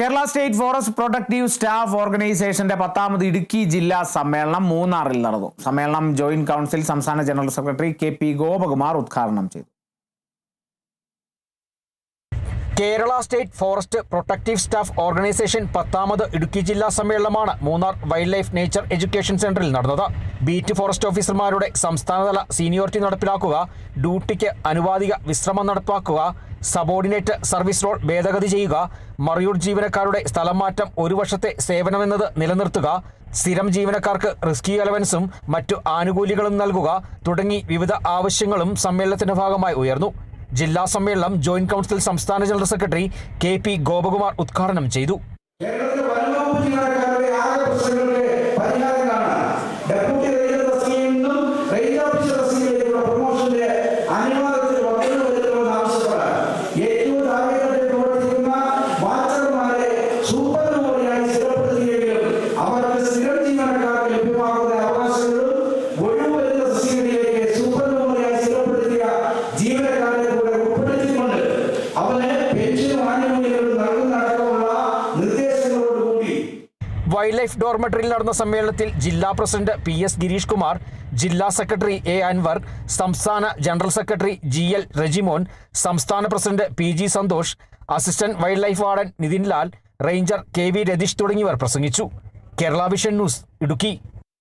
Kerala state forest protective staff ഓർഗനൈസേഷന്റെ പത്താമത് ഇടുക്കി ജില്ലാ സമ്മേളനം മൂന്നാറിൽ നടന്നു. സമ്മേളനം ജോയിന്റ് കൗൺസിൽ സംസ്ഥാന general secretary K P Gopakumar ഉദ്ഘാടനം ചെയ്തു. Kerala state forest protective staff organisation പത്താമത് ഇടുക്കി ജില്ലാ സമ്മേളനമാണ് Munnar wildlife nature education സെന്ററിൽ നടന്നത്. ബീറ്റ് ഫോറസ്റ്റ് ഓഫീസർമാരുടെ സംസ്ഥാനതല സീനിയോറിറ്റി നടപ്പിലാക്കുക ഡ്യൂട്ടിക്ക് അനുവാദിക വിശ്രമം നടപ്പാക്കുക സബോർഡിനേറ്റ് സർവീസ് റോൾ ഭേദഗതി ചെയ്യുക മറയൂർ ജീവനക്കാരുടെ സ്ഥലം മാറ്റം ഒരു വർഷത്തെ സേവനമെന്നത് നിലനിർത്തുക സ്ഥിരം ജീവനക്കാർക്ക് റിസ്കി അലവൻസും മറ്റു ആനുകൂല്യങ്ങളും നൽകുക തുടങ്ങി വിവിധ ആവശ്യങ്ങളും സമ്മേളനത്തിന്റെ ഭാഗമായി ഉയർന്നു. ജില്ലാ സമ്മേളനം ജോയിന്റ് കൗൺസിൽ സംസ്ഥാന general secretary K P Gopakumar ഉദ്ഘാടനം ചെയ്തു. നിർദ്ദേശങ്ങളോടുകൂടി വൈൽഡ് ലൈഫ് ഡോർമെട്രിയിൽ നടന്ന സമ്മേളനത്തിൽ ജില്ലാ president P S Girish Kumar ജില്ലാ സെക്രട്ടറി എ അൻവർ സംസ്ഥാന general secretary G L Rejimon സംസ്ഥാന president P G Santhosh assistant wildlife warden Nithin Lal ranger K V Ratheesh തുടങ്ങിയവർ പ്രസംഗിച്ചു. Kerala vision news Idukki.